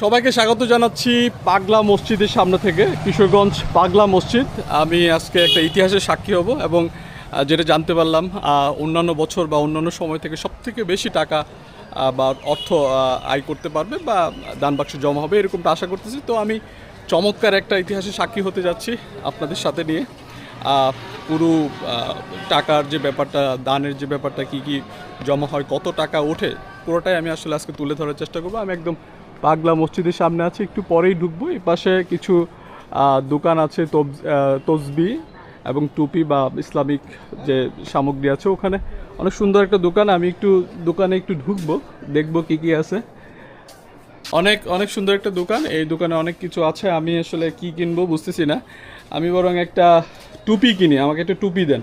সবাইকে স্বাগত জানাচ্ছি পাগলা মসজিদের সামনে থেকে, কিশোরগঞ্জ পাগলা মসজিদ। আমি আজকে একটা ইতিহাসের সাক্ষী হব এবং যেটা জানতে পারলাম অন্যান্য বছর বা অন্যান্য সময় থেকে সব থেকে বেশি টাকা বা অর্থ আয় করতে পারবে বা দান বাক্সে জমা হবে এরকমটা আশা করতেছি। তো আমি চমৎকার একটা ইতিহাসের সাক্ষী হতে যাচ্ছি আপনাদের সাথে নিয়ে। পুরো টাকার যে ব্যাপারটা, দানের যে ব্যাপারটা, কি কি জমা হয়, কত টাকা ওঠে পুরোটাই আমি আসলে আজকে তুলে ধরার চেষ্টা করব। আমি একদম পাগলা মসজিদের সামনে আছি, একটু পরেই ঢুকবো। এই পাশে কিছু দোকান আছে তসবি এবং টুপি বা ইসলামিক যে সামগ্রী আছে ওখানে। অনেক সুন্দর একটা দোকান, আমি একটু দোকানে একটু ঢুকবো, দেখব কি কি আছে। অনেক অনেক সুন্দর একটা দোকান, এই দোকানে অনেক কিছু আছে, আমি আসলে কি কিনবো বুঝতেছি না। আমি বরং একটা টুপি কিনি, আমাকে একটা টুপি দেন।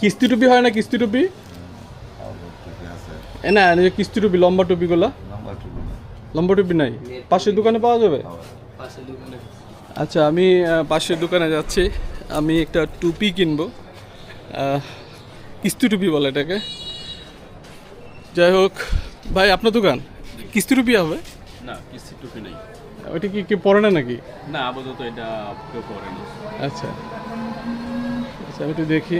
কিস্তি টুপি হয় না কিস্তি টুপি? এ না কিস্তি টুপি লম্বা টুপিগুলা? লম্বা টুপি নাই। পাশের দোকানে পাওয়া যাবে? আচ্ছা আমি পাশের দোকানে যাচ্ছি। আমি একটা টুপি কিনবো। কিস্তি টুপি বলে এটাকে। যাই হোক ভাই আপনার দোকান? কিস্তি টুপি হবে? না কিস্তি টুপি নেই। ওইটা কি কেউ পরে না নাকি? না আপাতত এটা কেউ করে না। আচ্ছা। আচ্ছা আমি একটু দেখি।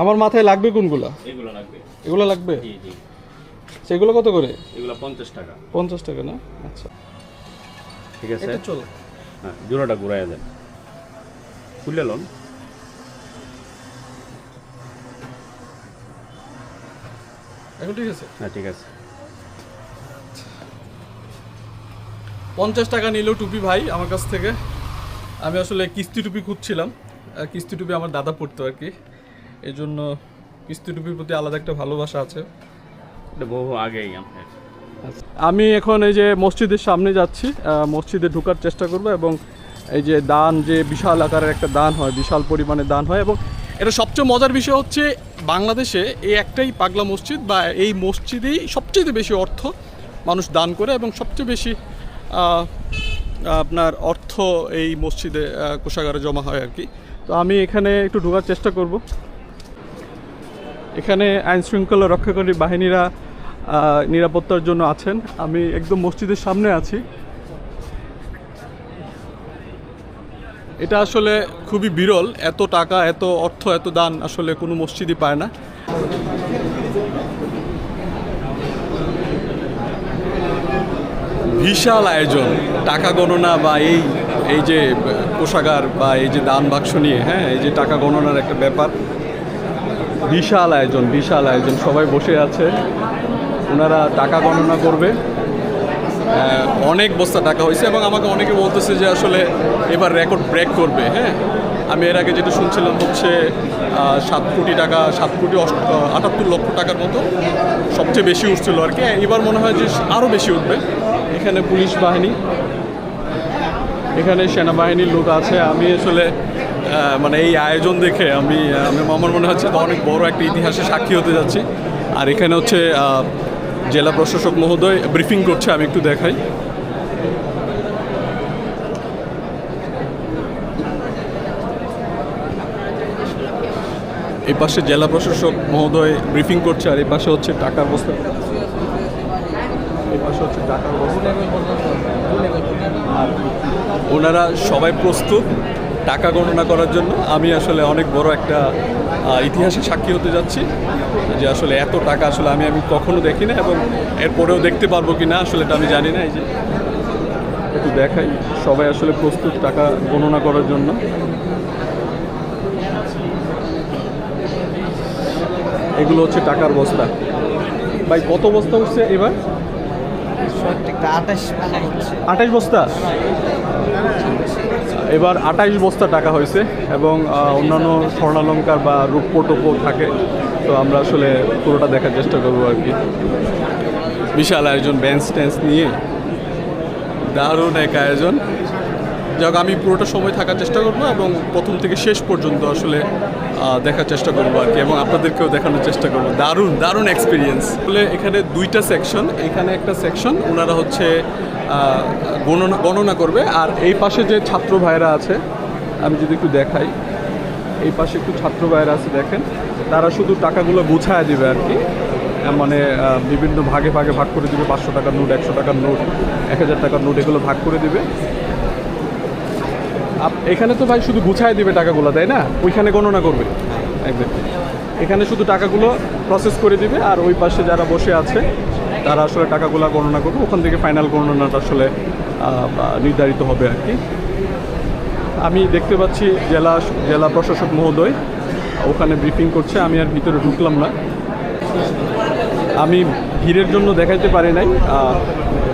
আমার মাথায় লাগবে কোনগুলো? এগুলো লাগবে। এগুলো লাগবে? জি জি। সেগুলো কত করে? এগুলো পঞ্চাশ টাকা। পঞ্চাশ টাকা না? আচ্ছা। ঠিক আছে? এটা চলো। হ্যাঁ জোড়াটা ঘুরাইয়া দেন। খুলে লন। এখন ঠিক আছে? হ্যাঁ ঠিক আছে। পঞ্চাশ টাকা নিল টুপি ভাই আমার কাছ থেকে। আমি আসলে কিস্তি টুপি খুঁজছিলাম। কিস্তি টুপি আমার দাদা পড়তো আর কি। এই জন্য কিস্তি টুপির প্রতি আলাদা একটা ভালোবাসা আছে। বহু আগেই আমি এখন এই যে মসজিদের সামনে যাচ্ছি মসজিদে ঢোকার চেষ্টা করব এবং এই যে দান যে বিশাল আকারের একটা দান হয় বিশাল পরিমাণে দান হয় এবং এটা সবচেয়ে মজার বিষয় হচ্ছে বাংলাদেশে এই একটাই পাগলা মসজিদ বা এই মসজিদেই সবচেয়ে বেশি অর্থ মানুষ দান করে এবং সবচেয়ে বেশি আপনার অর্থ এই মসজিদে কোষাগারে জমা হয় আর কি। তো আমি এখানে একটু ঢোকার চেষ্টা করব। এখানে আইন শৃঙ্খলা রক্ষাকারী বাহিনীরা নিরাপত্তার জন্য আছেন। আমি একদম মসজিদের সামনে আছি। এটা আসলে খুবই বিরল, এত টাকা, এত অর্থ, এত দান আসলে কোনো মসজিদই পায় না। বিশাল আয়োজন, টাকা গণনা বা এই এই যে কোষাগার বা এই যে দান বাক্স নিয়ে হ্যাঁ এই যে টাকা গণনার একটা ব্যাপার। বিশাল আয়োজন বিশাল আয়োজন। সবাই বসে আছে। ওনারা টাকা গণনা করবে। অনেক বস্তা টাকা হয়েছে এবং আমাকে অনেকে বলতেছে যে আসলে এবার রেকর্ড ব্রেক করবে হ্যাঁ? আমি এর আগে যেটা শুনছিলাম হচ্ছে সাত কোটি টাকা, সাত কোটি আটাত্তর লক্ষ টাকার মতো সবচেয়ে বেশি উঠছিল আর কি। এবার মনে হয় যে আরও বেশি উঠবে। এখানে পুলিশ বাহিনী, এখানে সেনাবাহিনীর লোক আছে। আমি আসলে মানে এই আয়োজন দেখে আমি আমি আমার মনে হচ্ছে এটা অনেক বড় একটা ইতিহাসে সাক্ষী হতে যাচ্ছি। আর এখানে হচ্ছে জেলা প্রশাসক মহোদয় ব্রিফিং করছে, আমি একটু দেখাই। এই পাশে জেলা প্রশাসক মহোদয় ব্রিফিং করছে, আর এই পাশে হচ্ছে টাকার বস্তা। হচ্ছে আর ওনারা সবাই প্রস্তুত। টাকা গণনা করার জন্য আমি আসলে অনেক বড় একটা ইতিহাসে সাক্ষী হতে যাচ্ছি যে আসলে এত টাকা আসলে আমি আমি কখনো দেখি না এবং এরপরেও দেখতে পারব কি না আসলে এটা আমি জানি না। এই যে একটু দেখাই সবাই আসলে প্রস্তুত টাকা গণনা করার জন্য। এগুলো হচ্ছে টাকার বস্তা। ভাই কত বস্তা উঠছে এবার? আঠাশ বস্তা? এবার আঠাইশ বস্তা টাকা হয়েছে এবং অন্যান্য স্বর্ণালঙ্কার বা রূপ্য টোপো থাকে। তো আমরা আসলে পুরোটা দেখার চেষ্টা করব আর কি। বিশাল আয়োজন ব্যান্স ট্যান্স নিয়ে। দারুণ এক আয়োজন। যাক, আমি পুরোটা সময় থাকার চেষ্টা করব এবং প্রথম থেকে শেষ পর্যন্ত আসলে দেখার চেষ্টা করব আর কি এবং আপনাদেরকেও দেখানোর চেষ্টা করব। দারুণ দারুণ এক্সপিরিয়েন্স আসলে এখানে দুইটা সেকশন এখানে একটা সেকশন ওনারা হচ্ছে গণনা গণনা করবে। আর এই পাশে যে ছাত্র ভাইরা আছে, আমি যদি একটু দেখাই, এই পাশে একটু ছাত্র ভাইরা আছে, দেখেন। তারা শুধু টাকাগুলো গুছায় দিবে আর কি। মানে বিভিন্ন ভাগে ভাগে ভাগ করে দিবে, পাঁচশো টাকার নোট, একশো টাকার নোট, এক হাজার টাকার নোট, এগুলো ভাগ করে দিবে। এখানে তো ভাই শুধু গুছায় দিবে টাকাগুলো, তাই না? ওইখানে গণনা করবে। একদম। এখানে শুধু টাকাগুলো প্রসেস করে দিবে, আর ওই পাশে যারা বসে আছে, তারা আসলে টাকাগুলো গণনা করবে। ওখান থেকে ফাইনাল গণনাটা আসলে নির্ধারিত হবে আর কি। আমি দেখতে পাচ্ছি জেলা জেলা প্রশাসক মহোদয় ওখানে ব্রিফিং করছে, আমি আর ভিতরে ঢুকলাম না। আমি ভিড়ের জন্য দেখাইতে পারি নাই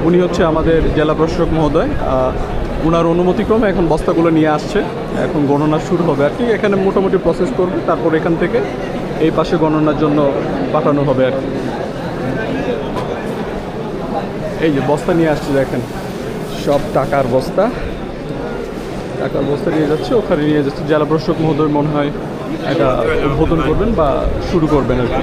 উনি হচ্ছে আমাদের জেলা প্রশাসক মহোদয় ওনার অনুমতিক্রমে এখন বস্তাগুলো নিয়ে আসছে। এখন গণনা শুরু হবে আর কি, এখানে মোটামুটি প্রসেস করবে, তারপর এখান থেকে এই পাশে গণনার জন্য পাঠানো হবে আর কি। এই যে বস্তা নিয়ে আসছে দেখেন। সব টাকার বস্তা। টাকার বস্তা নিয়ে যাচ্ছে, ওখানে নিয়ে যাচ্ছে। জেলা প্রশাসক মহোদয় মনে হয় এটা উদ্বোধন করবেন বা শুরু করবেন আর কি।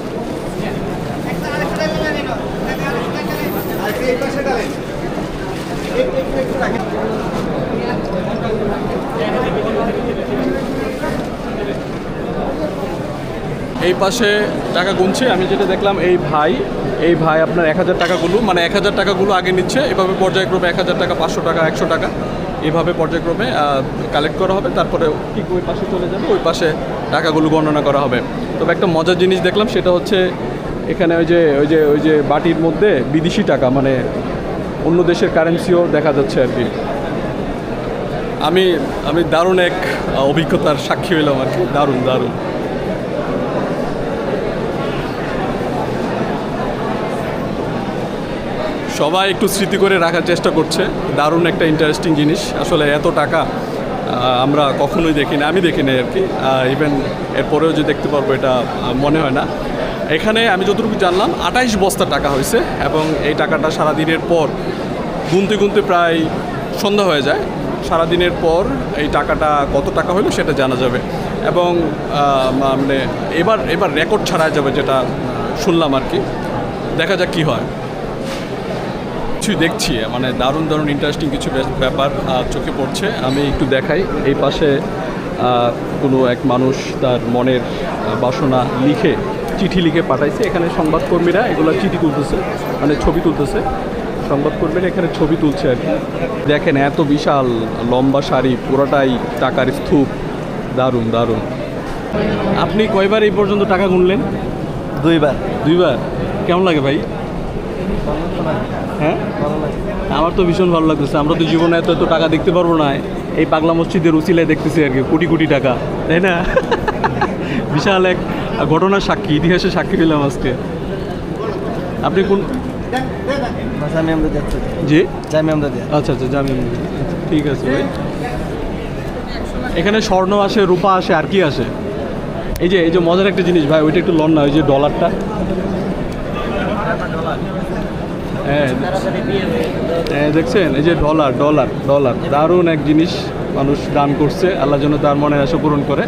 এই পাশে টাকা গুনছে, আমি যেটা দেখলাম, এই ভাই এই ভাই আপনার এক হাজার টাকাগুলো মানে এক হাজার টাকাগুলো আগে নিচ্ছে, এভাবে পর্যায়ক্রমে এক হাজার টাকা, পাঁচশো টাকা, একশো টাকা, এভাবে পর্যায়ক্রমে কালেক্ট করা হবে। তারপরে ঠিক ওই পাশে চলে যাবে, ওই পাশে টাকাগুলো গণনা করা হবে। তবে একটা মজার জিনিস দেখলাম, সেটা হচ্ছে এখানে ওই যে ওই যে ওই যে বাটির মধ্যে বিদেশি টাকা মানে অন্য দেশের কারেন্সিও দেখা যাচ্ছে আর কি। আমি আমি দারুণ এক অভিজ্ঞতার সাক্ষী হইলাম আর কি। দারুণ দারুণ। সবাই একটু স্মৃতি করে রাখার চেষ্টা করছে। দারুণ একটা ইন্টারেস্টিং জিনিস। আসলে এত টাকা আমরা কখনোই দেখি না আমি দেখি না আর কি। ইভেন এরপরেও যে দেখতে পারব এটা মনে হয় না। এখানে আমি যতটুকু জানলাম, আঠাইশ বস্তা টাকা হয়েছে এবং এই টাকাটা সারা দিনের পর গুনতে গুনতে প্রায় সন্ধ্যা হয়ে যায়। সারাদিনের পর এই টাকাটা কত টাকা হলো সেটা জানা যাবে। এবং মানে এবার এবার রেকর্ড ছাড়া যাবে যেটা শুনলাম আর কি। দেখা যাক কী হয়। কিছুই দেখছি মানে দারুণ দারুণ ইন্টারেস্টিং কিছু ব্যাপার চোখে পড়ছে। আমি একটু দেখাই এই পাশে কোনো এক মানুষ তার মনের বাসনা লিখে চিঠি লিখে পাঠাইছে। এখানে সংবাদকর্মীরা এগুলো চিঠি তুলতেছে মানে ছবি তুলতেছে। সংবাদকর্মীরা এখানে ছবি তুলছে আর কি। দেখেন এত বিশাল লম্বা শাড়ি পুরোটাই টাকার স্তূপ। দারুণ দারুণ। আপনি কয়বার এই পর্যন্ত টাকা গুনলেন? দুইবার। দুইবার? কেমন লাগে ভাই? হ্যাঁ? আমার তো ভীষণ ভালো লাগতেছে। আমরা তো জীবনে এত এত টাকা দেখতে পারব না। এই পাগলা মসজিদের উচিলায় দেখতেছি আর কি কোটি কোটি টাকা। তাই না? বিশাল এক ঘটনার সাক্ষী ইতিহাসের সাক্ষী পেলাম আজকে। আপনি কোন জি? আচ্ছা আচ্ছা ঠিক আছে ভাই। এখানে স্বর্ণ আসে রূপা আসে আর কি আসে? এই যে এই যে মজার একটা জিনিস ভাই ওইটা একটু লন না ওই যে ডলারটা। হ্যাঁ দেখছেন, এই যে ডলার ডলার ডলার দারুণ এক জিনিস মানুষ দান করছে, আল্লাহ যেন তার মনে আশা পূরণ করে।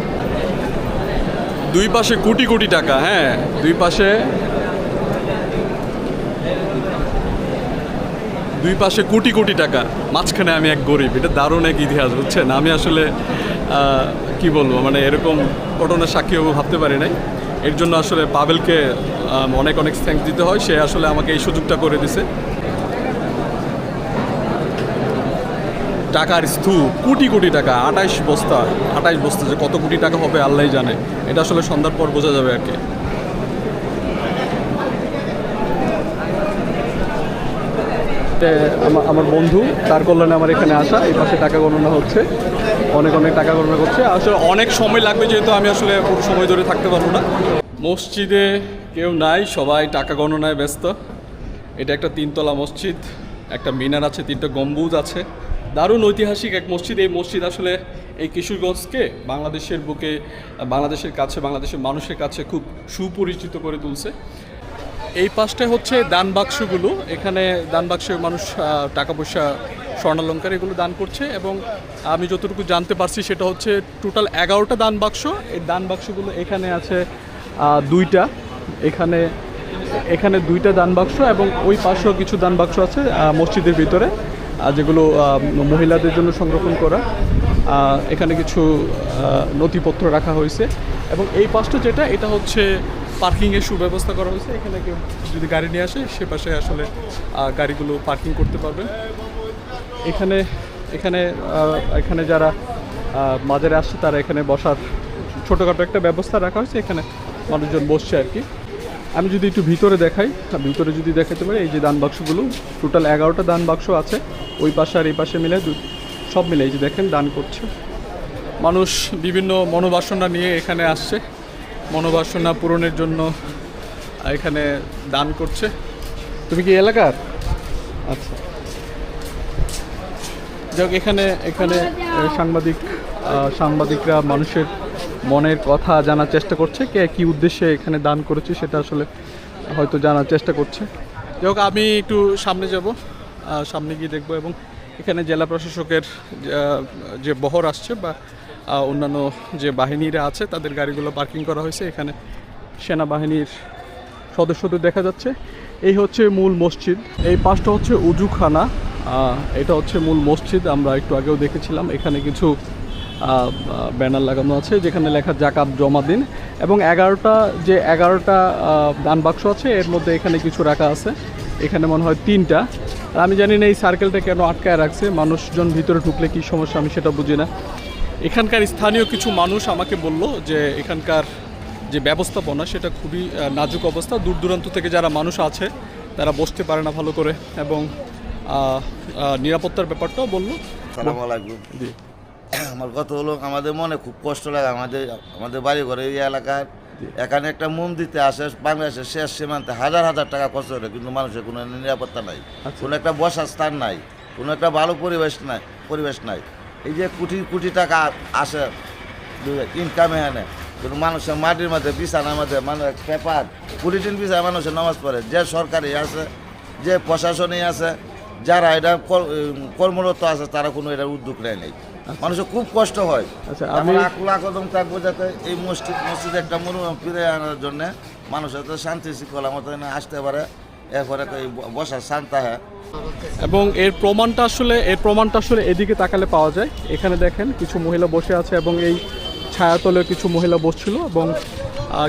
দুই পাশে কোটি কোটি টাকা হ্যাঁ দুই পাশে দুই পাশে কোটি কোটি টাকা, মাঝখানে আমি এক গরিব, এটা দারুণ এক ইতিহাস, বুঝছেন? আমি আসলে কি বলব মানে এরকম ঘটনার সাক্ষী ভাবতে পারি নাই। এর জন্য আসলে পাবেলকে অনেক অনেক থ্যাঙ্কস দিতে হয়। সে আসলে আমাকে এই সুযোগটা করে দিছে। টাকার স্তূপ, কোটি কোটি টাকা, আঠাইশ বস্তা আঠাইশ বস্তা যে কত কোটি টাকা হবে আল্লাহ জানে। এটা আসলে সন্ধ্যার পর বোঝা যাবে আর আমার বন্ধু, তার কল্যাণে আমার এখানে আসা, এই পাশে টাকা গণনা হচ্ছে। অনেক অনেক টাকা গণনা করছে। আসলে অনেক সময় লাগবে যেহেতু আমি আসলে পুরো সময় ধরে থাকতে পারব না। মসজিদে কেউ নাই, সবাই টাকা গণনায় ব্যস্ত। এটা একটা তিনতলা মসজিদ, একটা মিনার আছে, তিনটা গম্বুজ আছে। দারুণ ঐতিহাসিক এক মসজিদ। এই মসজিদ আসলে এই কিশোরগঞ্জকে বাংলাদেশের বুকে, বাংলাদেশের কাছে, বাংলাদেশের মানুষের কাছে খুব সুপরিচিত করে তুলছে। এই পাশটায় হচ্ছে দান বাক্সগুলো। এখানে দান বাক্সে মানুষ টাকা পয়সা স্বর্ণালঙ্কার এগুলো দান করছে এবং আমি যতটুকু জানতে পারছি সেটা হচ্ছে টোটাল এগারোটা দান বাক্স। এই দান বাক্সগুলো এখানে আছে দুইটা। এখানে এখানে দুইটা দান বাক্স এবং ওই পাশেও কিছু দান বাক্স আছে মসজিদের ভিতরে যেগুলো মহিলাদের জন্য সংরক্ষণ করা। এখানে কিছু নথিপত্র রাখা হয়েছে এবং এই পাশটা যেটা, এটা হচ্ছে পার্কিংয়ের সুব্যবস্থা করা হয়েছে। এখানে কেউ যদি গাড়ি নিয়ে আসে, সে পাশে আসলে গাড়িগুলো পার্কিং করতে পারবেন। এখানে এখানে এখানে যারা মাজারে আসছে, তারা এখানে বসার ছোটোখাটো একটা ব্যবস্থা রাখা হয়েছে। এখানে মানুষজন বসছে আর কি। আমি যদি একটু ভিতরে দেখাই ভিতরে যদি দেখাতে পারি, এই যে দান বাক্সগুলো টোটাল এগারোটা দান বাক্স আছে। ওই পাশে আর এই পাশে মিলে সব মিলে, এই যে দেখেন, দান করছে। মানুষ বিভিন্ন মনোবাসনা নিয়ে এখানে আসছে। মনোবাসনা পূরণের জন্য এখানে দান করছে। তুমি কি এলাকার? আচ্ছা। যাক, এখানে এখানে সাংবাদিক সাংবাদিকরা মানুষের মনের কথা জানার চেষ্টা করছে। কে, কি উদ্দেশ্যে এখানে দান করেছে সেটা আসলে হয়তো জানার চেষ্টা করছে। যাই আমি একটু সামনে যাব সামনে গিয়ে দেখব এবং এখানে জেলা প্রশাসকের যে বহর আসছে বা অন্যান্য যে বাহিনীরা আছে, তাদের গাড়িগুলো পার্কিং করা হয়েছে। এখানে সেনাবাহিনীর সদস্যদের দেখা যাচ্ছে। এই হচ্ছে মূল মসজিদ। এই পাশটা হচ্ছে উজুখানা। এটা হচ্ছে মূল মসজিদ, আমরা একটু আগেও দেখেছিলাম। এখানে কিছু ব্যানার লাগানো আছে, যেখানে লেখা জাকাত জমা দিন। এবং এগারোটা, যে এগারোটা দান বাক্স আছে, এর মধ্যে এখানে কিছু রাখা আছে। এখানে মনে হয় তিনটা। আর আমি জানি না এই সার্কেলটা কেন আটকায় রাখছে, মানুষজন ভিতরে ঢুকলে কি সমস্যা, আমি সেটা বুঝি না। এখানকার স্থানীয় কিছু মানুষ আমাকে বলল যে এখানকার যে ব্যবস্থাপনা, সেটা খুবই নাজুক অবস্থা। দূর দূরান্ত থেকে যারা মানুষ আছে, তারা বসতে পারে না ভালো করে। এবং নিরাপত্তার ব্যাপারটাও বলল। সালাম আলাইকুম জি। আমার কথা হলো আমাদের মনে খুব কষ্ট লাগে আমাদের আমাদের বাড়ি ঘরে এই এলাকার এখানে একটা মন্দিরতে আসে বাংলাদেশের শেষ সীমান্তে হাজার হাজার টাকা খরচ করে কিন্তু মানুষের কোনো নিরাপত্তা নাই। কোনো একটা বসার স্থান নাই কোনো একটা ভালো পরিবেশ নাই পরিবেশ নাই। এই যে কোটি কোটি টাকা আসে ইনকামে আনে কিন্তু মানুষের মাটির মধ্যে বিছানার মধ্যে মানে পেপার কুড়ি দিন বিছায় মানুষের নামাজ পড়ে। যে সরকারি আছে যে প্রশাসনই আছে যারা এটা কর- কর্মরত আছে তারা কোনো এটা উদ্যোগ নেয় নেই। মানুষের খুব কষ্ট হয়। আচ্ছা, আমি আমি- আকুল আকদম থাকব যাতে এই মসজিদ মসজিদ একটা মনোরম ফিরে আনার জন্য মানুষের তো শান্তি শৃঙ্খলা মতো আসতে পারে। এরপরে এই ব- বসার শান্তা হয়। এবং এর প্রমাণটা আসলে এর প্রমাণটা আসলে এদিকে তাকালে পাওয়া যায়। এখানে দেখেন কিছু মহিলা বসে আছে এবং এই ছায়াতলে কিছু মহিলা বসছিল এবং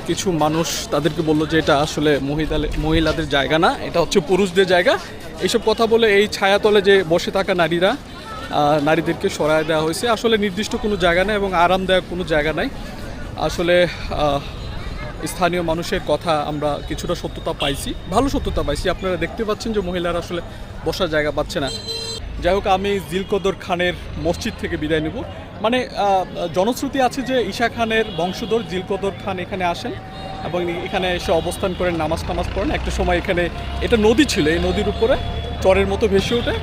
কিছু মানুষ তাদেরকে বলল যে এটা আসলে মহিলাদের মহিলাদের জায়গা না এটা হচ্ছে পুরুষদের জায়গা। এইসব কথা বলে এই ছায়াতলে যে বসে থাকা নারীরা নারীদেরকে সরায় দেওয়া হয়েছে। আসলে নির্দিষ্ট কোনো জায়গা নেই এবং আরামদায়ক কোনো জায়গা নাই। আসলে স্থানীয় মানুষের কথা আমরা কিছুটা সত্যতা পাইছি। ভালো সত্যতা পাইছি। আপনারা দেখতে পাচ্ছেন যে মহিলারা আসলে বসার জায়গা পাচ্ছে না। যাই হোক, আমি জিলকদর খানের মসজিদ থেকে বিদায় নেব। মানে জনশ্রুতি আছে যে ঈশা খানের বংশধর জিলকদর খান এখানে আসেন। এবং এখানে এসে অবস্থান করেন নামাজ টামাজ পড়েন। একটা সময় এখানে এটা নদী ছিল এই নদীর উপরে চরের মতো ভেসে ওঠে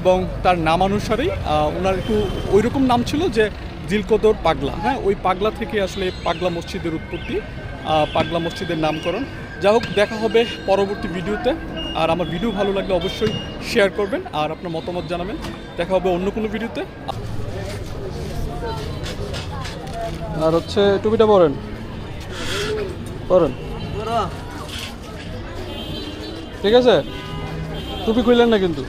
এবং তার নামানুসারেই আহ, ওনার একটু ওই রকম নাম ছিল যে জিলকদর পাগলা। হ্যাঁ ওই পাগলা থেকে আসলে পাগলা মসজিদের উৎপত্তি পাগলা মসজিদের নামকরণ। যা হোক দেখা হবে পরবর্তী ভিডিওতে। আর আমার ভিডিও ভালো লাগলে অবশ্যই শেয়ার করবেন আর আপনার মতামত জানাবেন। দেখা হবে অন্য কোনো ভিডিওতে। আর হচ্ছে টুপিটা পরেন। পরেন ঠিক আছে? টুপি খুললেন না কিন্তু?